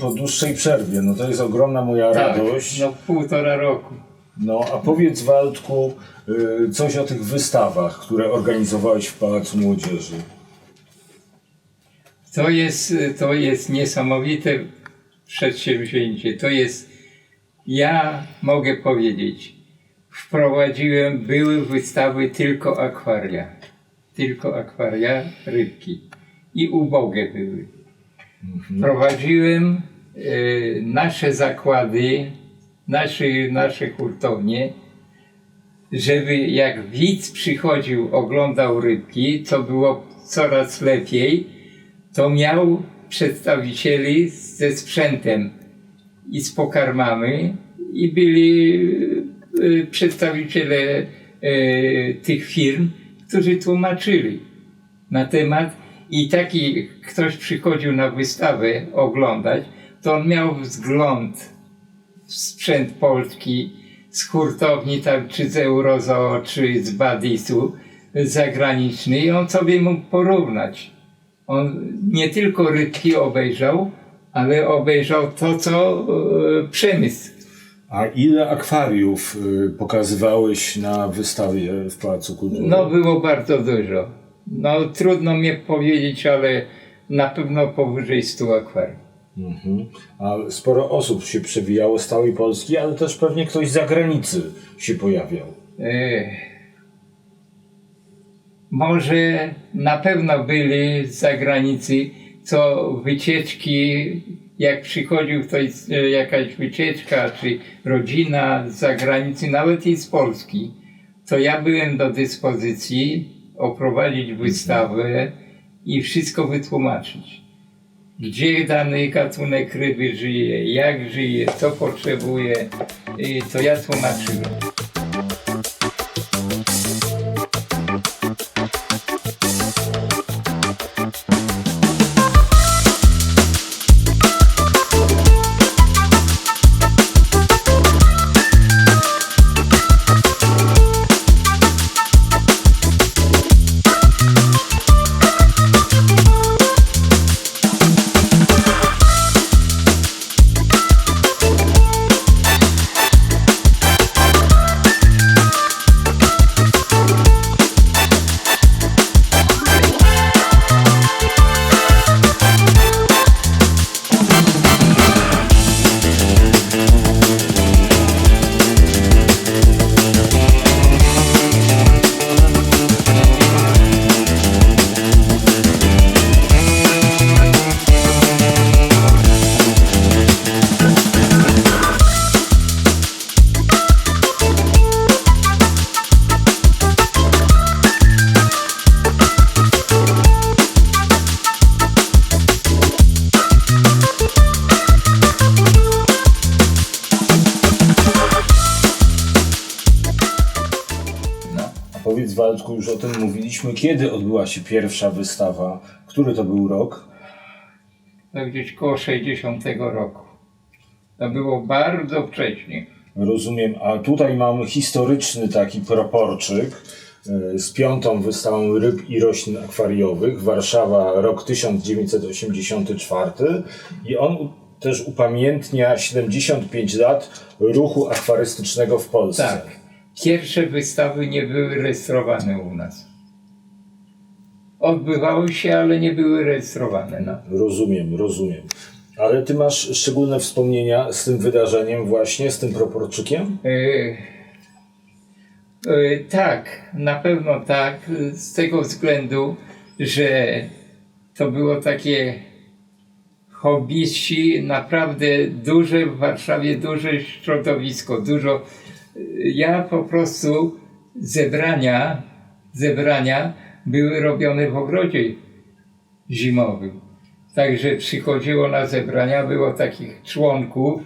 po dłuższej przerwie. No to jest ogromna moja radość. no półtora roku. No a powiedz Waldku y, coś o tych wystawach, które organizowałeś w Pałacu Młodzieży. To jest, to jest niesamowite przedsięwzięcie. To jest, ja mogę powiedzieć, wprowadziłem, były wystawy tylko akwaria. Tylko akwaria, rybki. I ubogie były. Wprowadziłem e, nasze zakłady, nasze, nasze hurtownie, żeby jak widz przychodził, oglądał rybki, co było coraz lepiej, to miał przedstawicieli ze sprzętem. I z pokarmami i byli e, przedstawiciele e, tych firm, którzy tłumaczyli na temat. I taki ktoś przychodził na wystawę oglądać, to on miał wzgląd w sprzęt polski z hurtowni tam, czy z Eurozoo, czy z Badisu zagraniczny i on sobie mógł porównać. On nie tylko rybki obejrzał, ale obejrzał to, co e, przemysł. A ile akwariów y, pokazywałeś na wystawie w Pałacu Kultury? No było bardzo dużo. No trudno mi powiedzieć, ale na pewno powyżej 100 akwariów. Mhm. A sporo osób się przewijało z całej Polski, ale też pewnie ktoś z zagranicy się pojawiał. E, może na pewno byli z zagranicy, co wycieczki, jak przychodził ktoś, e, jakaś wycieczka, czy rodzina z zagranicy, nawet i z Polski, to ja byłem do dyspozycji oprowadzić wystawę i wszystko wytłumaczyć. Gdzie dany gatunek ryby żyje, jak żyje, co potrzebuje, to ja tłumaczyłem. Kiedy odbyła się pierwsza wystawa? Który to był rok? to gdzieś koło 60 roku. To było bardzo wcześnie. Rozumiem, a tutaj mam historyczny taki proporczyk e, z piątą wystawą ryb i roślin akwariowych, Warszawa, rok 1984 i on też upamiętnia 75 lat ruchu akwarystycznego w Polsce. Tak. Pierwsze wystawy nie były rejestrowane u nas. Odbywały się, ale nie były rejestrowane. No. Rozumiem, rozumiem. Ale ty masz szczególne wspomnienia z tym wydarzeniem właśnie, z tym proporczykiem? E, e, tak, na pewno tak, z tego względu, że to było takie hobbyści, naprawdę duże w Warszawie, duże środowisko, dużo. Ja po prostu zebrania, zebrania były robione w ogrodzie zimowym. Także przychodziło na zebrania, było takich członków,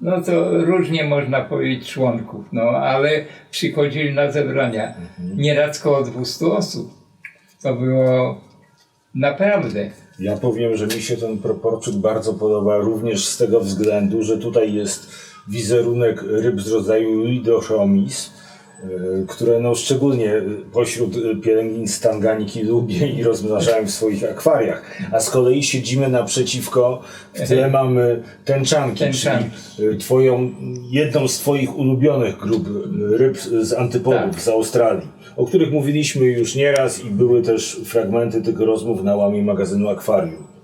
no to różnie można powiedzieć członków, no ale przychodzili na zebrania. Nieraz koło 200 osób. To było naprawdę. Ja powiem, że mi się ten proporczyk bardzo podoba również z tego względu, że tutaj jest wizerunek ryb z rodzaju Lidochomis które no szczególnie pośród y, pielęgnic Tanganiki lubię i rozmnażałem w swoich akwariach. A z kolei siedzimy naprzeciwko, w tle mamy tęczanki, Tęczanki. czyli y, twoją, jedną z twoich ulubionych grup y, ryb z antypodów Tak. z Australii, o których mówiliśmy już nieraz i były też fragmenty tych rozmów na łamie magazynu Akwarium.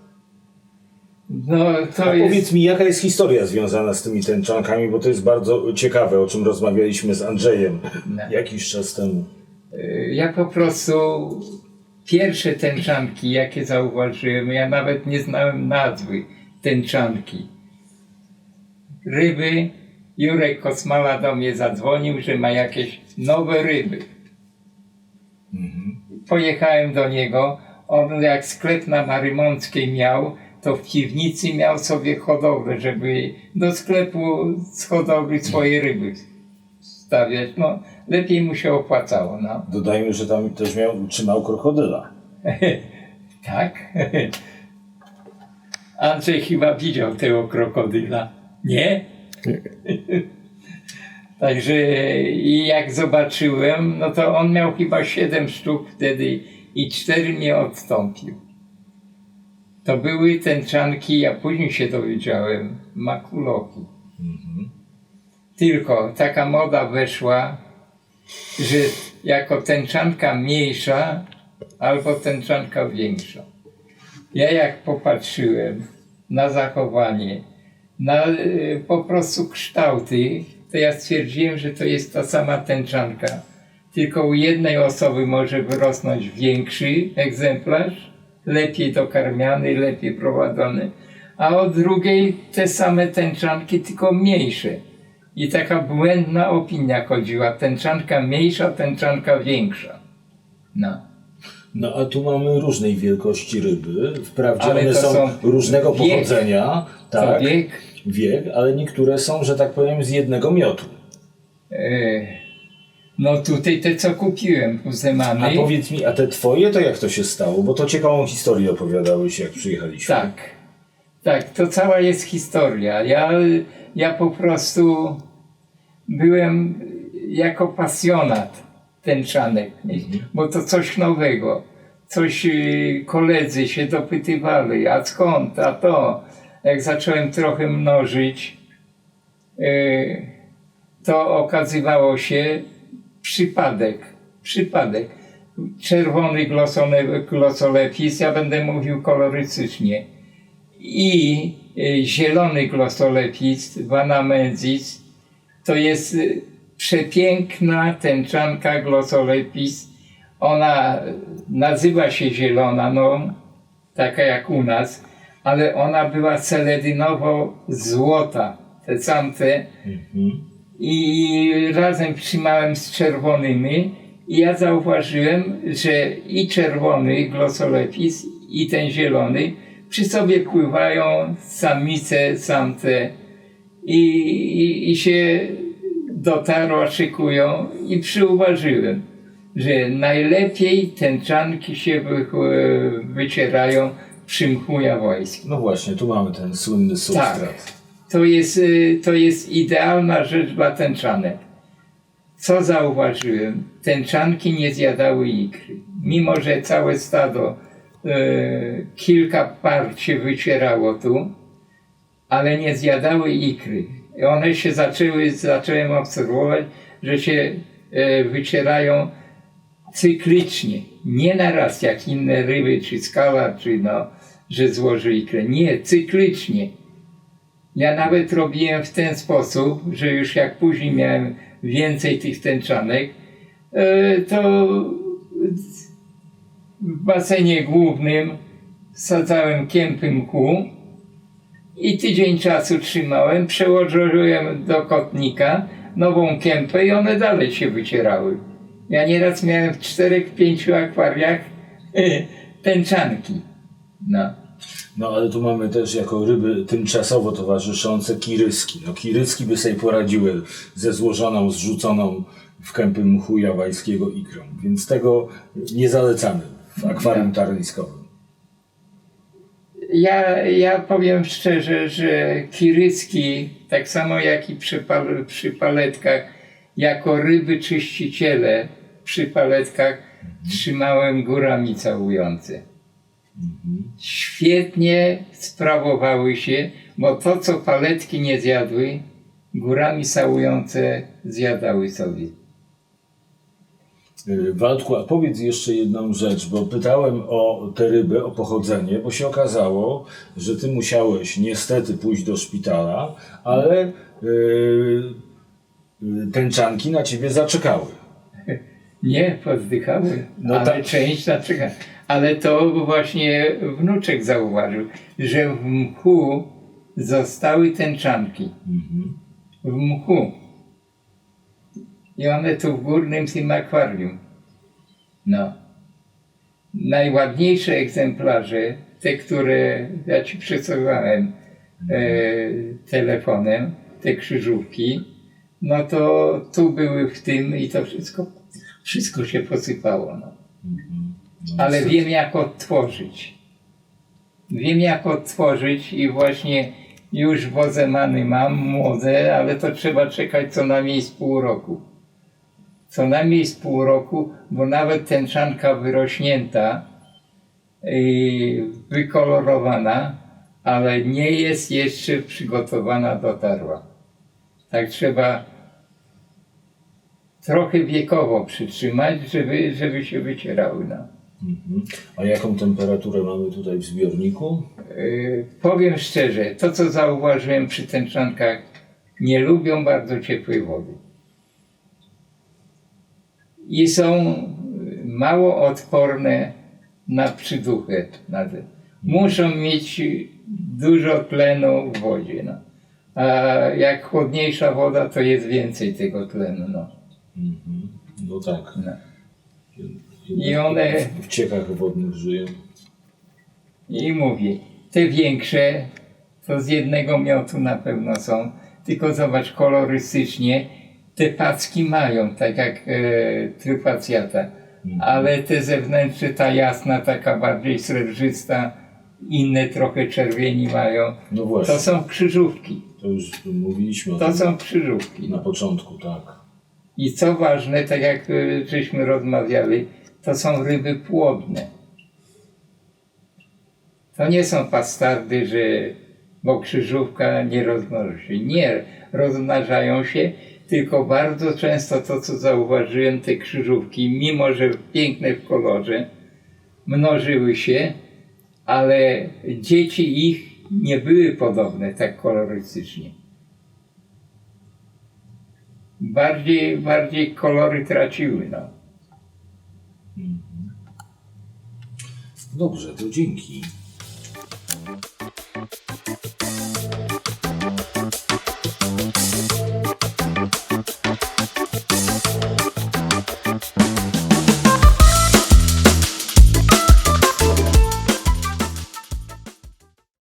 No to A jest. powiedz mi, jaka jest historia związana z tymi tęczankami, bo to jest bardzo ciekawe, o czym rozmawialiśmy z Andrzejem No. jakiś czas temu. Y, Ja po prostu pierwsze tęczanki, jakie zauważyłem, ja nawet nie znałem nazwy tęczanki. Ryby, Jurek Kosmala do mnie zadzwonił, że ma jakieś nowe ryby. Pojechałem do niego, on jak sklep na Marymąckiej miał, to w piwnicy miał sobie hodowlę, żeby do sklepu z hodowli swoje ryby stawiać. No, lepiej mu się opłacało. No. Dodajmy, że tam też miał, trzymał krokodyla. Tak? Andrzej chyba widział tego krokodyla. Nie? Także i jak zobaczyłem, no to on miał chyba 7 sztuk wtedy i 4 mnie odstąpił. To były tęczanki, ja później się dowiedziałem, makuloki. Tylko taka moda weszła, że jako tęczanka mniejsza albo tęczanka większa. Ja jak popatrzyłem na zachowanie, na y, po prostu kształty, to ja stwierdziłem, że to jest ta sama tęczanka. Tylko u jednej osoby może wyrosnąć większy egzemplarz, lepiej dokarmiany, lepiej prowadzony, a od drugiej te same tęczanki, tylko mniejsze. I taka błędna opinia chodziła. Tęczanka mniejsza, tęczanka większa. No. No a tu mamy różnej wielkości ryby. Wprawdzie Ale one to są, są różnego wiek. pochodzenia, To tak, wiek, wiek, ale niektóre są, że tak powiem, z jednego miotu. e, no tutaj te co kupiłem, A Zemany. powiedz mi, a te twoje to jak to się stało? Bo to ciekawą historię opowiadałeś, jak przyjechaliśmy. Tak, tak, to cała jest historia. Ja, ja po prostu byłem jako pasjonat tęczanek, bo to coś nowego. Coś y, koledzy się dopytywali, a skąd, a to. Jak zacząłem trochę mnożyć, y, to okazywało się przypadek, przypadek. Czerwony glosolepis, ja będę mówił kolorystycznie, i y, zielony glosolepis, vanamensis, to jest y, przepiękna tęczanka glosolepis. Ona nazywa się zielonaną, taka jak u nas, ale ona była seledynowo-złota, te samce. I razem trzymałem z czerwonymi i ja zauważyłem, że i czerwony glosolepis i ten zielony przy sobie pływają samice, samce i, i, i się dotarło, szykują i przyuważyłem, że najlepiej tęczanki się wy, wycierają przy mchu jawońskim. No właśnie, tu mamy ten słynny substrat. To jest, y, to jest idealna rzecz dla tęczanek. Co zauważyłem? Tęczanki nie zjadały ikry. Mimo, że całe stado, y, kilka par się wycierało tu, ale nie zjadały ikry. I one się zaczęły, zacząłem obserwować, że się y, wycierają cyklicznie. Nie na raz, jak inne ryby, czy skala, czy no, że złoży ikrę. Nie, cyklicznie. Ja nawet robiłem w ten sposób, że już jak później miałem więcej tych tęczanek, e, to w basenie głównym sadzałem kępy mchu i tydzień czasu trzymałem, przełożyłem do kotnika nową kępę i one dalej się wycierały. Ja nieraz miałem w czterech, pięciu akwariach tęczanki. No. No ale tu mamy też jako ryby tymczasowo towarzyszące kiryski. No kiryski by sobie poradziły ze złożoną, zrzuconą w kępy mchu jawajskiego ikrą, więc tego nie zalecamy w akwarium tarliskowym. Ja, ja powiem szczerze, że kiryski, tak samo jak i przy, pal, przy paletkach, jako ryby czyściciele przy paletkach trzymałem górami całujące. Świetnie sprawowały się, bo to, co paletki nie zjadły, górami całujące zjadały sobie. Y, Waldku, a powiedz jeszcze jedną rzecz, bo pytałem o te ryby, o pochodzenie, bo się okazało, że ty musiałeś niestety pójść do szpitala, ale yy, tęczanki na ciebie zaczekały. Nie, pozdychały, No ale tak. część zaczeka. Ale to właśnie wnuczek zauważył, że w mchu zostały tęczanki. W mchu. I one tu w górnym tym akwarium. No. Najładniejsze egzemplarze, te, które ja ci przesyłałem e, telefonem, te krzyżówki, no to tu były w tym i to wszystko, wszystko się posypało. No. Ale wiem jak odtworzyć. Wiem jak odtworzyć i właśnie już wozemany mam, młode, ale to trzeba czekać co najmniej z pół roku. Co najmniej z pół roku, bo nawet tęczanka wyrośnięta, yy, wykolorowana, ale nie jest jeszcze przygotowana do tarła. Tak trzeba trochę wiekowo przytrzymać, żeby, żeby się wycierały. No. Mhm. A jaką temperaturę mamy tutaj w zbiorniku? Yy, powiem szczerze, to co zauważyłem przy tęczankach, nie lubią bardzo ciepłej wody. I są mało odporne na przyduchę. Na te. Muszą mieć dużo tlenu w wodzie. No. A jak chłodniejsza woda, to jest więcej tego tlenu. No. Mhm. No tak. No. I one- w ciekach wodnych żyją. I mówię, te większe to z jednego miotu na pewno są, tylko zobacz kolorystycznie, te packi mają, tak jak e, trypacjata, ale te zewnętrzne, ta jasna, taka bardziej srebrzysta, inne trochę czerwieni mają, No właśnie, to są krzyżówki, to już mówiliśmy o to tym są krzyżówki. na początku, tak. I co ważne, tak jak e, żeśmy rozmawiali, to są ryby płodne. To nie są pastardy, że bo krzyżówka nie rozmnoży się. Nie, rozmnażają się, tylko bardzo często to, co zauważyłem, te krzyżówki, mimo że piękne w kolorze, mnożyły się, ale dzieci ich nie były podobne tak kolorystycznie. Bardziej, bardziej kolory traciły, no. Dobrze, to dzięki.